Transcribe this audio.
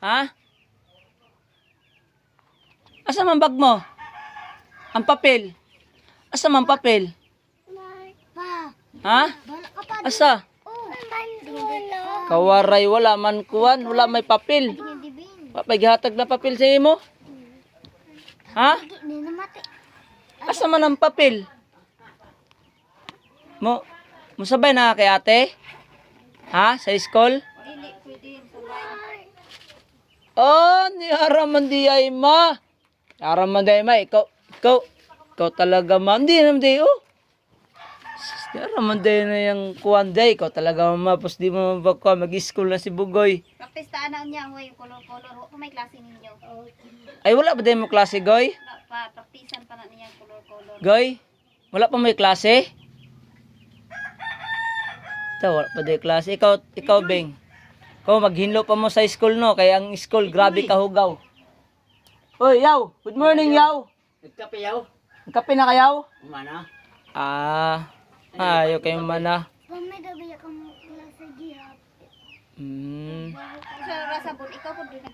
Ha? Asa man bag mo? Ang papel. Asa man papel? Pa, Ha? Asa? Kawaray wala man kuwan, wala may papel. Papaghatag na papel sa imo. Ha? Asa man ang papel? Mo, musabay na kay ate? Ha? Sa school? Oh, ni Araman di ay ma. Araman di ay ma, ikaw, ikaw, ikaw talaga ma. Hindi naman di, oh. Di Araman di na yung kuwan di. Ikaw talaga ma, pos di mo mabagkuhan, mag-school na si Bugoy. Practice taan na niya, hoy, color-color. Huwag may klase ninyo. Ay, wala ba di mo klase, Goy? Pa, practicean pa na niya color-color. Goy, wala pa may klase? Ito, wala pa di klase. Ikaw, ikaw, Beng. Ikaw, maghinlo pa mo sa school, no? Kaya ang school, grabe kahugaw. Uy, yaw! Good morning, yaw! Nagkape yaw? Ang kape na kayaw? Mana? Ah, ayaw kayo mana. May gabi ka mo klase gihap. Hmm. Sa rasabon, ikaw po doon